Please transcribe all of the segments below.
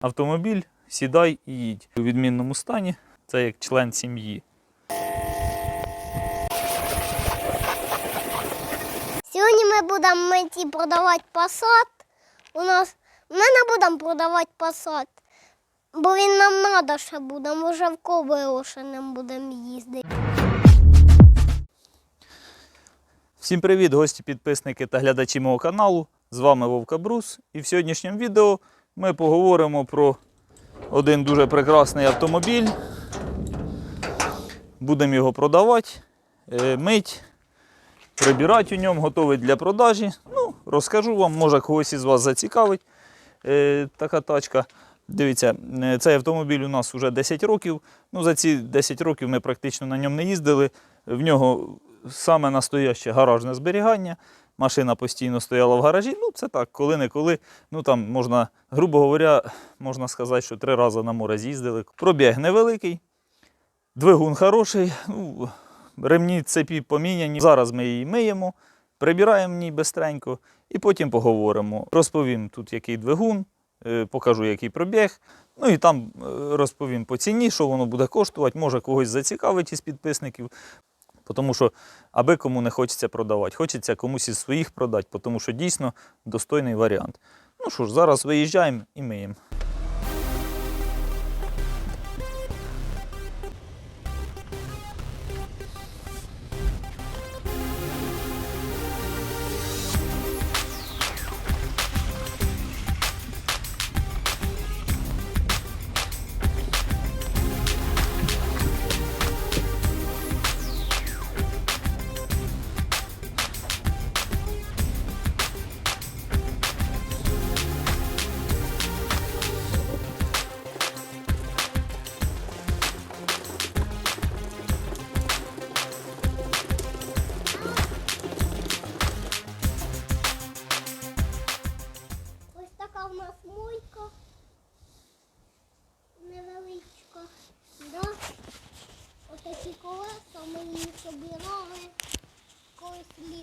Автомобіль, сідай і їдь. У відмінному стані це як член сім'ї. Сьогодні ми будемо миті продавати посад. У нас ми не будемо продавати посад, бо він нам треба ще буде. Може в Кобилошинем будемо їздити. Всім привіт, гості, підписники та глядачі мого каналу. З вами Вовка Брус. І в сьогоднішньому відео ми поговоримо про один дуже прекрасний автомобіль. Будемо його продавати, е, мить, прибирати у ньому, готовий для продажі. Ну, розкажу вам, може когось із вас зацікавить е, така тачка. Дивіться, е, цей автомобіль у нас вже 10 років. Ну, за ці 10 років ми практично на ньому не їздили. В нього саме настояще гаражне зберігання. Машина постійно стояла в гаражі. Ну, це так, коли-неколи. Ну там можна, грубо говоря, можна сказати, що три рази на море з'їздили. Пробіг невеликий, двигун хороший, ну, ремні цепі поміняні. Зараз ми її миємо, прибираємо в ній бистренько і потім поговоримо. Розповім тут, який двигун, е, покажу, який пробіг. Ну і там е, розповім по ціні, що воно буде коштувати. Може когось зацікавить із підписників. Тому що аби кому не хочеться продавати, хочеться комусь із своїх продати, тому що дійсно достойний варіант. Ну що ж, зараз виїжджаємо і миємо.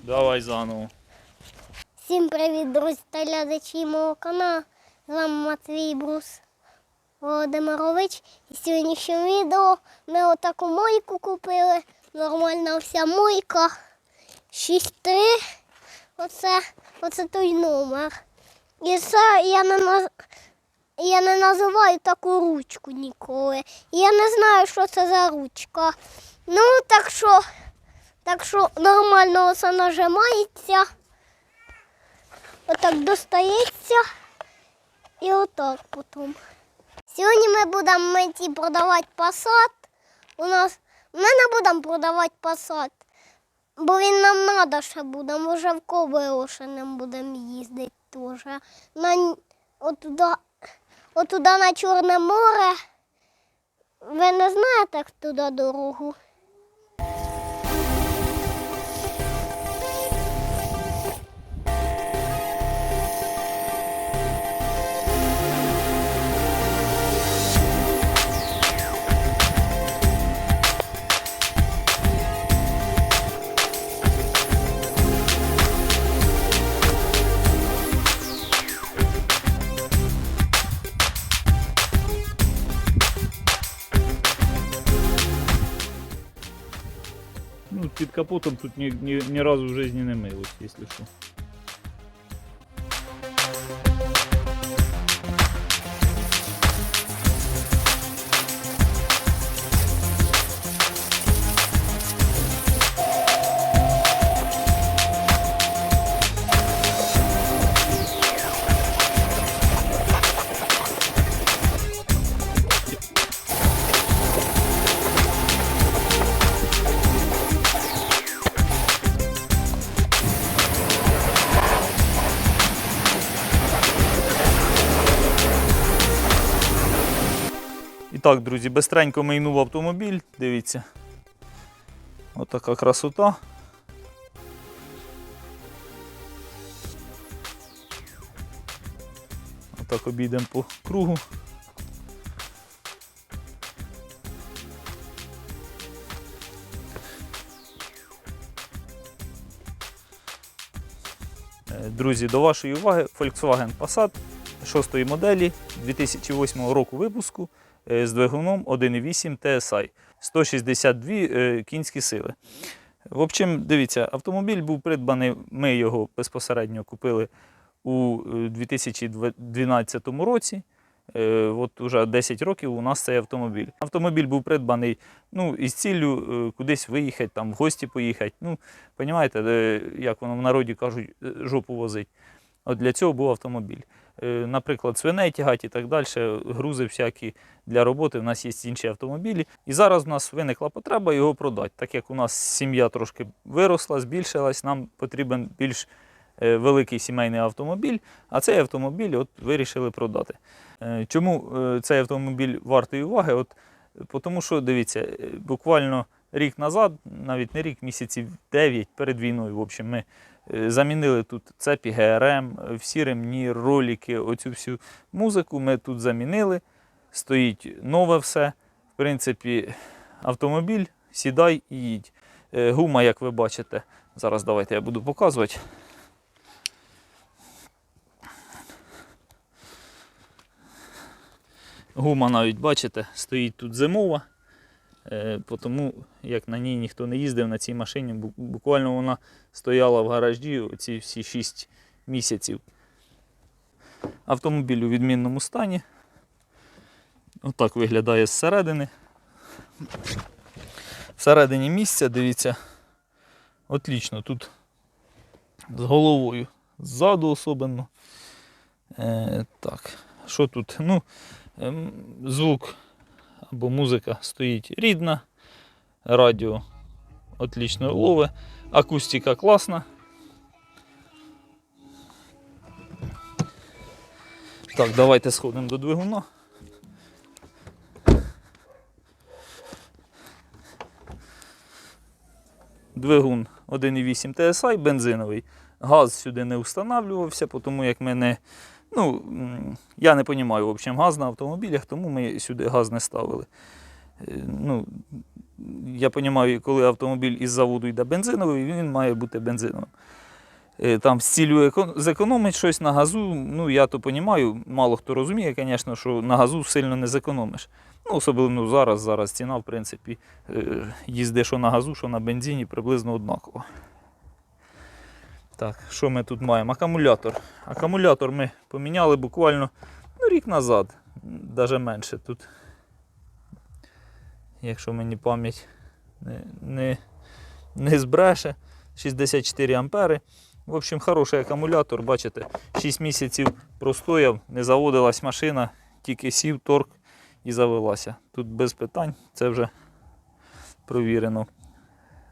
Давай заново. Всім привіт, друзі та глядачі мого каналу. З вами Матвій Брус Володимирович. І в сьогоднішньому відео ми отаку мойку купили. Нормальна вся мойка. 6-3. Оце, оце той номер. І це я не, я не називаю таку ручку ніколи. Я не знаю, що це за ручка. Ну, так що, так що нормально це нажимається. Отак достається і отак потім. Сьогодні ми будемо миті продавати посад. У нас ми не будемо продавати посад, бо він нам треба ще буде. Може в Кобилошинем будемо їздити теж. На, отуда, отуда на Чорне море. Ви не знаєте як туди дорогу? Капотом тут ні, ні, ні разу в житті не милось, якщо що. Так, друзі, бистренько мийнув автомобіль, дивіться. Отака красота. Отак обійдемо по кругу. Е, Друзі, до вашої уваги Volkswagen Passat шостої моделі 2008 року випуску е, з двигуном 1.8 TSI 162 е, кінські сили. В общем, дивіться, автомобіль був придбаний, ми його безпосередньо купили у е, 2012 році. Е, От уже 10 років у нас цей автомобіль. Автомобіль був придбаний ну, із ціллю е, кудись виїхати, там, в гості поїхати. Ну, розумієте, як воно в народі кажуть, е, жопу возить. От для цього був автомобіль. Е, Наприклад, свиней тягати і так далі, грузи всякі для роботи. У нас є інші автомобілі. І зараз у нас виникла потреба його продати. Так як у нас сім'я трошки виросла, збільшилась, нам потрібен більш е, великий сімейний автомобіль, а цей автомобіль от вирішили продати. Е, Чому цей автомобіль вартий уваги? От, тому що, дивіться, буквально рік назад, навіть не рік, місяців 9 перед війною, в общем, ми е, замінили тут цепі ГРМ, е, всі ремні, ролики, оцю всю музику ми тут замінили. Стоїть нове все. В принципі, автомобіль, сідай і їдь. Е, Гума, як ви бачите, зараз давайте я буду показувати. Гума навіть бачите, стоїть тут зимова. Е, Тому як на ній ніхто не їздив на цій машині, буквально вона стояла в гаражі ці всі 6 місяців. Автомобіль у відмінному стані. Отак виглядає зсередини. Всередині місця, дивіться, отлічно тут з головою, ззаду особливо. Е, так, що тут? Ну, ем, звук або музика стоїть рідна, радіо отлично лове, акустика класна. Так, давайте сходимо до двигуна. Двигун 1,8 TSI, бензиновий. Газ сюди не встановлювався, тому як ми не. Ну, я не розумію, в общем, газ на автомобілях, тому ми сюди газ не ставили. Е, Ну, я розумію, коли автомобіль із заводу йде бензиновий, він має бути бензиновим. Е, Там з цілею еко- зекономити щось на газу, ну я то розумію, мало хто розуміє, звісно, що на газу сильно не зекономиш. Ну, особливо зараз, зараз ціна, в принципі, е, їзди що на газу, що на бензині приблизно однаково. Так, що ми тут маємо? Акумулятор. Акумулятор ми поміняли буквально ну, рік назад, навіть менше тут. Якщо мені пам'ять не, не, не збреше. 64 ампери. В общем, хороший акумулятор, бачите, 6 місяців простояв, не заводилась машина, тільки сів, торк і завелася. Тут без питань, це вже провірено.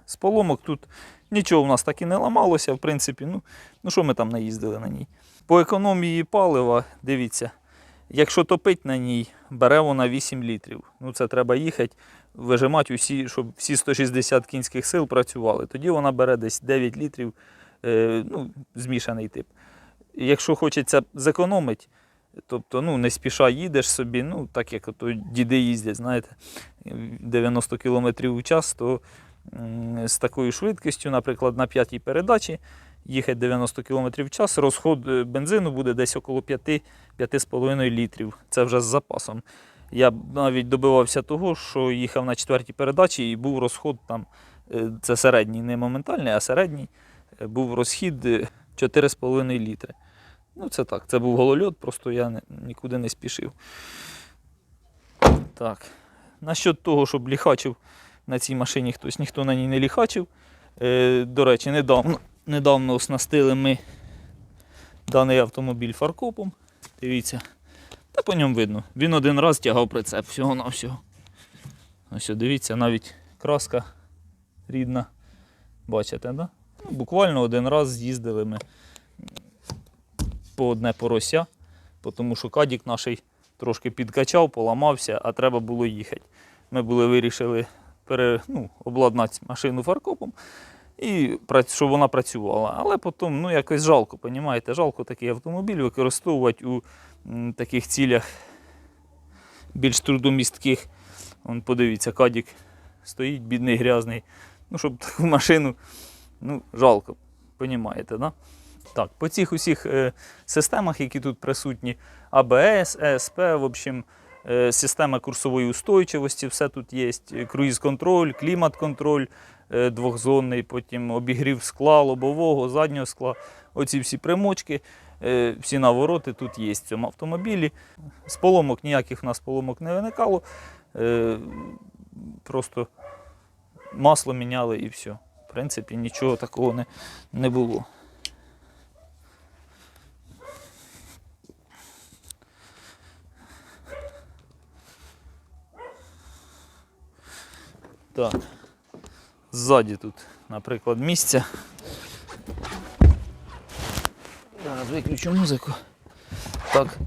З поломок тут нічого в нас так і не ламалося, в принципі, ну, ну що ми там наїздили на ній. По економії палива, дивіться, якщо топить на ній, бере вона 8 літрів. Ну це треба їхати, вижимати усі, щоб всі 160 кінських сил працювали. Тоді вона бере десь 9 літрів, е, ну, змішаний тип. Якщо хочеться зекономити, тобто ну, не спіша їдеш собі, ну так як ото діди їздять, знаєте, 90 км в час, то з такою швидкістю, наприклад, на п'ятій передачі їхати 90 км в час, розход е, бензину буде десь около 5-5,5 літрів. Це вже з запасом. Я навіть добивався того, що їхав на четвертій передачі і був розход там, е, це середній, не моментальний, а середній, е, був розхід е, 4,5 літри. Ну, це так, це був голольот, просто я нікуди не спішив. Так. Насчет того, щоб ліхачив на цій машині хтось, ніхто на ній не ліхачив. Е, до речі, недавно, недавно оснастили ми даний автомобіль фаркопом. Дивіться. Та по ньому видно. Він один раз тягав прицеп всього-навсього. Ось дивіться, навіть краска рідна. Бачите, да? Ну, буквально один раз з'їздили ми по одне порося, тому що кадік наш трошки підкачав, поламався, а треба було їхати. Ми були вирішили пере, ну, обладнати машину фаркопом і щоб вона працювала. Але потім ну, якось жалко, понімаєте, жалко такий автомобіль використовувати у таких цілях більш трудомістких. Вон, подивіться, кадік стоїть, бідний, грязний. Ну, щоб таку машину, ну, жалко, понімаєте, да? Так, по цих усіх е, системах, які тут присутні, АБС, ЕСП, в общем, система курсової устойчивості, все тут є. Круїз-контроль, клімат-контроль е, двохзонний, потім обігрів скла, лобового, заднього скла. Оці всі примочки, е, всі навороти тут є в цьому автомобілі. З поломок ніяких в нас поломок не виникало. Е, Просто масло міняли і все. В принципі, нічого такого не, не було. Так. Ззаді тут, наприклад, місця. Зараз виключу музику. Так.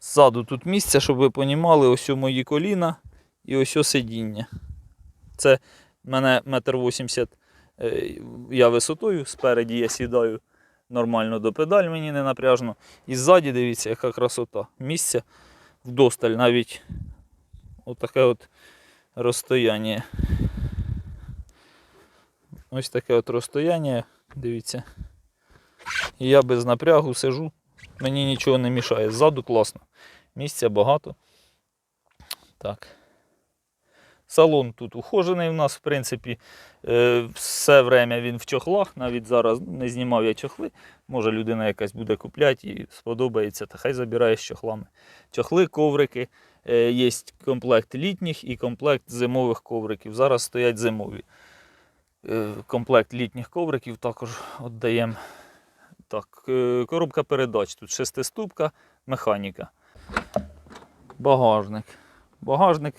Ззаду тут місця, щоб ви понімали, ось у мої коліна і ось о сидіння. Це мене метр вісімдесят е, я висотою, спереді я сідаю нормально до педаль, мені не напряжно. І ззаді, дивіться, яка красота. Місця вдосталь, навіть отаке от розстояння. Ось таке от розстояння, дивіться. І я без напрягу сижу, мені нічого не мішає. Ззаду класно. Місця багато. Так. Салон тут ухожений у нас, в принципі, е, все время він в чохлах, навіть зараз не знімав я чохли. Може людина якась буде купляти і сподобається, та хай забирає з чохлами. Чохли, коврики, є комплект літніх і комплект зимових ковриків. Зараз стоять зимові. Е, Комплект літніх ковриків також віддаємо. Так, е, коробка передач. Тут шестиступка, механіка. Багажник. Багажник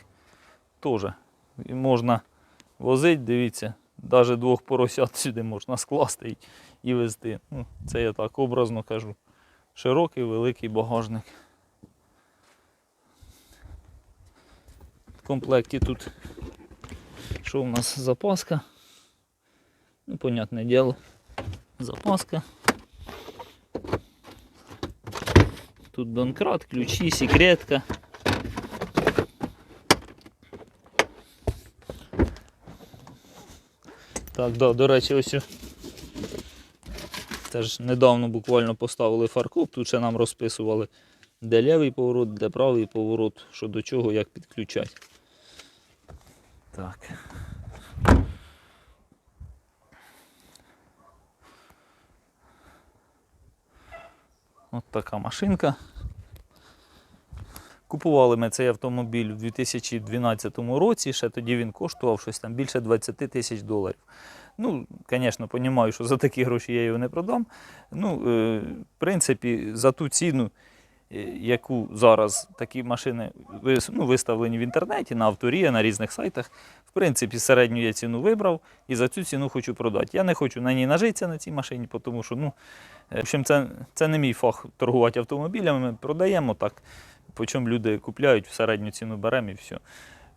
теж можна возити, дивіться, навіть двох поросят сюди можна скласти і везти. Ну, це я так образно кажу. Широкий, великий багажник. В комплекті тут що у нас запаска. Ну, понятне діло, запаска. Тут донкрат, ключі, секретка. Так, да, до речі, ось. о- Це ж недавно буквально поставили фаркоп, тут ще нам розписували, де лівий поворот, де правий поворот, що до чого, як підключати. Так. От така машинка. Купували ми цей автомобіль у 2012 році, ще тоді він коштував щось там більше 20 тисяч доларів. Ну, звісно, розумію, що за такі гроші я його не продам. Ну, е, в принципі, за ту ціну, яку зараз такі машини ну, виставлені в інтернеті, на авторія, на різних сайтах, в принципі, середню я ціну вибрав і за цю ціну хочу продати. Я не хочу на ній нажитися на цій машині, тому що ну, е, в общем, це, це не мій фах торгувати автомобілями. Ми продаємо так. По чому люди купляють, в середню ціну беремо і все.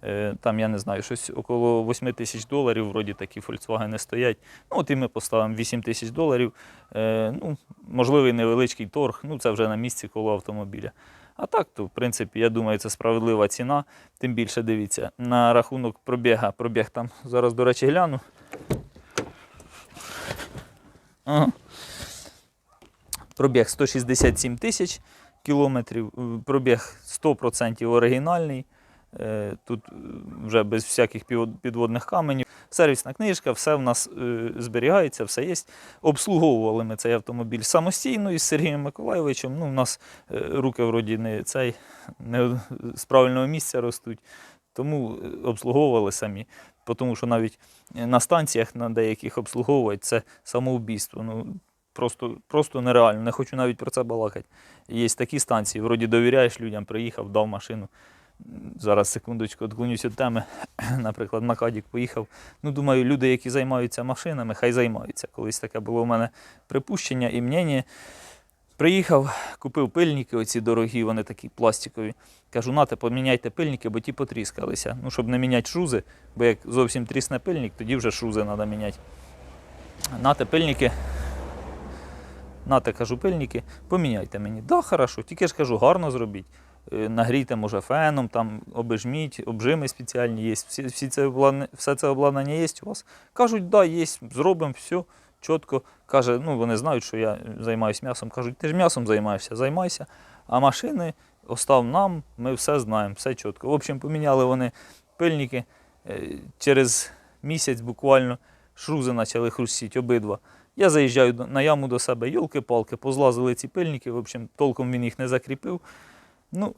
Е, Там, я не знаю, щось около 8 тисяч доларів, вроді такі Volkswagen стоять. Ну, от і ми поставимо 8 тисяч доларів. Е, Ну, можливий невеличкий торг, ну це вже на місці коло автомобіля. А так, то, в принципі, я думаю, це справедлива ціна. Тим більше дивіться, на рахунок пробіга. Пробіг там зараз, до речі, гляну. Ага. Пробіг 167 тисяч кілометрів, пробіг 100% оригінальний. Е, Тут е, вже без всяких підводних каменів. Сервісна книжка, все в нас е, зберігається, все є. Обслуговували ми цей автомобіль самостійно із Сергієм Миколайовичем. Ну, у нас руки вроді не, цей, не з правильного місця ростуть, тому обслуговували самі. Тому що навіть на станціях на деяких обслуговують це самоубійство. Ну, просто, просто нереально. Не хочу навіть про це балакати. Є такі станції, вроді довіряєш людям, приїхав, дав машину. Зараз секундочку відклонюсь від теми. Наприклад, на Кадік поїхав. Ну, думаю, люди, які займаються машинами, хай займаються. Колись таке було в мене припущення і мнення. Приїхав, купив пильники, оці дорогі, вони такі пластикові. Кажу, нате, поміняйте пильники, бо ті потріскалися. Ну, щоб не міняти шузи, бо як зовсім трісне пильник, тоді вже шузи треба міняти. Нате пильники. Нате, кажу, пильники, поміняйте мені. Да, хорошо, тільки ж кажу, гарно зробіть. Е, Нагрійте, може, феном, там обижміть, обжими спеціальні є. Всі, всі це обладнання, все це обладнання є у вас. Кажуть, да, є, зробимо все. чітко каже, ну вони знають, що я займаюся м'ясом. Кажуть, ти ж м'ясом займаєшся, займайся. А машини остав нам, ми все знаємо, все чітко. В общем, поміняли вони пильники. Е, Через місяць буквально шрузи почали хрустіти обидва. Я заїжджаю на яму до себе, йолки-палки, позлазили ці пильники, в общем, толком він їх не закріпив. Ну,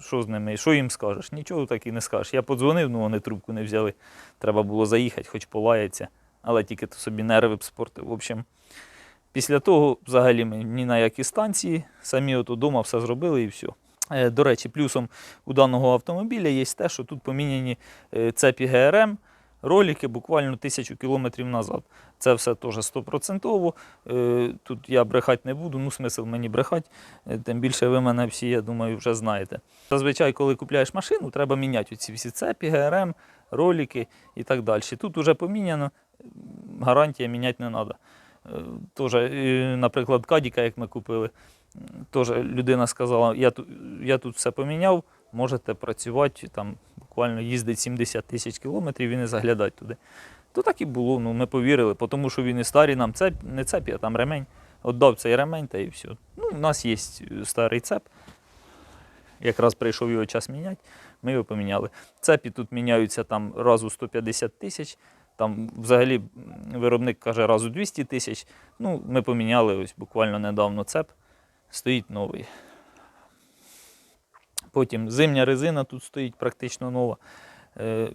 що з ними, що їм скажеш? Нічого так і не скажеш. Я подзвонив, ну вони трубку не взяли. Треба було заїхати, хоч полаяться, але тільки то собі нерви б спортив. В общем, після того взагалі ми ні на які станції, самі от удома все зробили і все. До речі, плюсом у даного автомобіля є те, що тут поміняні е, цепі ГРМ, ролики буквально тисячу кілометрів назад. Це все теж стопроцентово. Е, Тут я брехати не буду, ну смисл мені брехати, е, тим більше ви мене всі, я думаю, вже знаєте. Зазвичай, коли купляєш машину, треба міняти ці всі цепі, ГРМ, ролики і так далі. Тут вже поміняно, гарантія міняти не треба. Теж, е, наприклад, Кадіка, як ми купили, теж людина сказала, я тут, я тут все поміняв, можете працювати, там буквально їздить 70 тисяч кілометрів і не заглядати туди. То так і було, ну ми повірили, тому що він і старий нам цеп, не цеп, а там ремень. Отдав цей ремень та і все. Ну, у нас є е, старий цеп. Якраз прийшов його час міняти, ми його поміняли. Цепі тут міняються там раз у 150 тисяч. Там взагалі виробник каже раз у 200 тисяч. Ну, ми поміняли ось буквально недавно цеп, стоїть новий. Потім зимня резина тут стоїть практично нова. Е,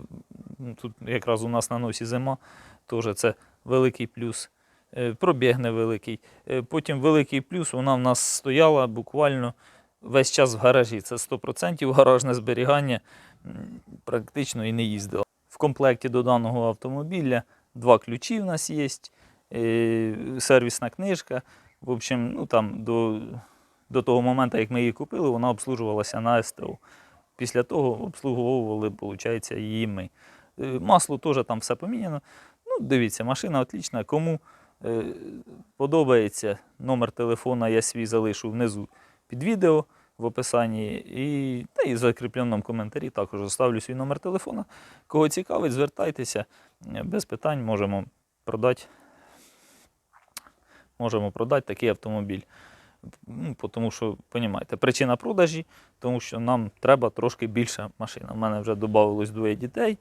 Тут якраз у нас на носі зима, теж це великий плюс. Е, Пробіг невеликий. Е, Потім великий плюс, вона в нас стояла буквально весь час в гаражі. Це 100% гаражне зберігання, практично і не їздила. В комплекті до даного автомобіля два ключі в нас є, сервісна книжка. В общем, ну там до, до того моменту, як ми її купили, вона обслужувалася на СТО. Після того обслуговували, виходить, її ми. Е, Масло теж там все поміняно. Ну, дивіться, машина отлічна. Кому е, подобається, номер телефона я свій залишу внизу під відео в описанні. І, та і в закріпленому коментарі також оставлю свій номер телефона. Кого цікавить, звертайтеся. Е, Без питань можемо продати. Можемо продати такий автомобіль. Ну, тому що, розумієте, причина продажі, тому що нам треба трошки більша машина. У мене вже додавалось двоє дітей,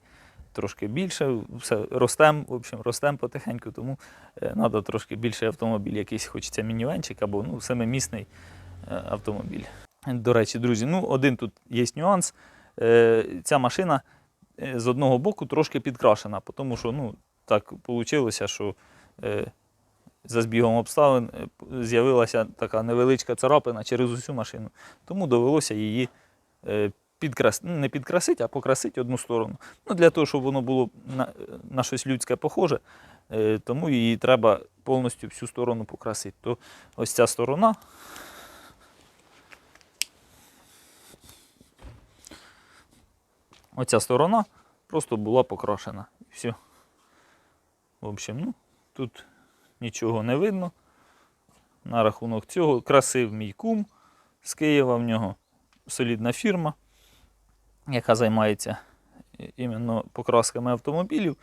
трошки більше, все ростем, в общем, ростем потихеньку, тому треба трошки більший автомобіль, якийсь хочеться мінівенчик або ну, семимісний е, автомобіль. До речі, друзі, ну один тут є нюанс. Е, Ця машина е, з одного боку трошки підкрашена, тому що ну, так вийшло, що за збігом обставин е, з'явилася така невеличка царапина через усю машину. Тому довелося її е, підкрас... ну, не підкрасити, а покрасити одну сторону. Ну, для того, щоб воно було на, на щось людське похоже, е, тому її треба повністю всю сторону покрасити. То ось ця сторона. Оця сторона просто була покрашена. Все. В общем, ну, тут нічого не видно. На рахунок цього красив мій кум з Києва. В нього солідна фірма, яка займається іменно покрасками автомобілів.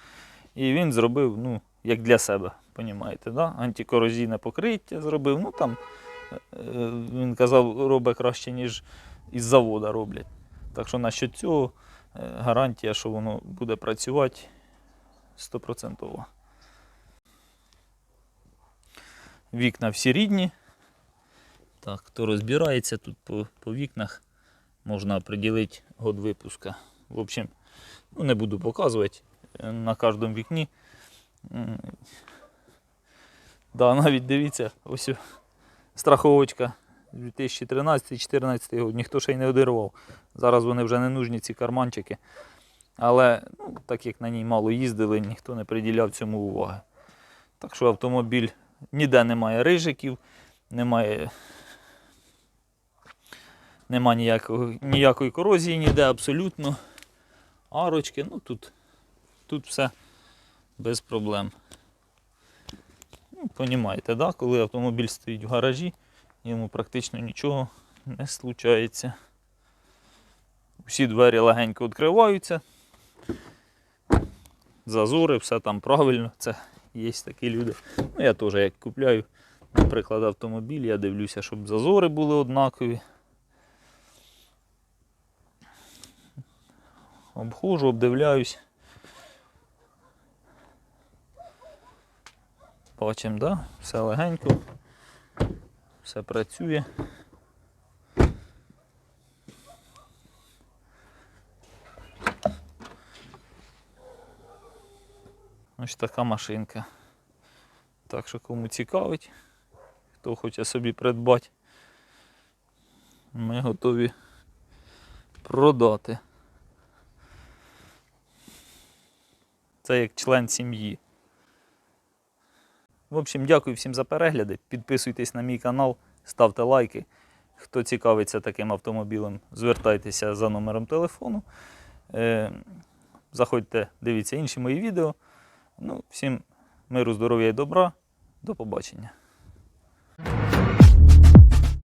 І він зробив, ну, як для себе, понімаєте, да? антикорозійне покриття зробив. Ну там е, він казав, робить краще, ніж із завода роблять. Так що насчет цього е, гарантія, що воно буде працювати стопроцентово. Вікна всі рідні. Так, хто розбирається тут по, по вікнах, можна определити год випуска. В общем, ну, не буду показувати е, на кожному вікні. Да, навіть дивіться, ось страховочка 2013-2014 год. Ніхто ще й не одирвав. Зараз вони вже не нужні, ці карманчики. Але ну, так як на ній мало їздили, ніхто не приділяв цьому уваги. Так що автомобіль ніде немає рижиків, немає, нема ніякого, ніякої корозії, ніде абсолютно. Арочки, ну тут, тут все без проблем. Ну, понімаєте, да? коли автомобіль стоїть в гаражі, йому практично нічого не случається. Всі двері легенько відкриваються. Зазори, все там правильно. Це Є такі люди. Ну, я теж як купляю, наприклад, автомобіль, я дивлюся, щоб зазори були однакові. Обходжу, обдивляюсь. Бачимо, да? все легенько, все працює. Ось така машинка. Так що кому цікавить, хто хоче собі придбати, ми готові продати. Це як член сім'ї. В общем, дякую всім за перегляди. Підписуйтесь на мій канал, ставте лайки. Хто цікавиться таким автомобілем, звертайтеся за номером телефону. Е, заходьте, дивіться інші мої відео. Ну, всім миру, здоров'я і добра. До побачення.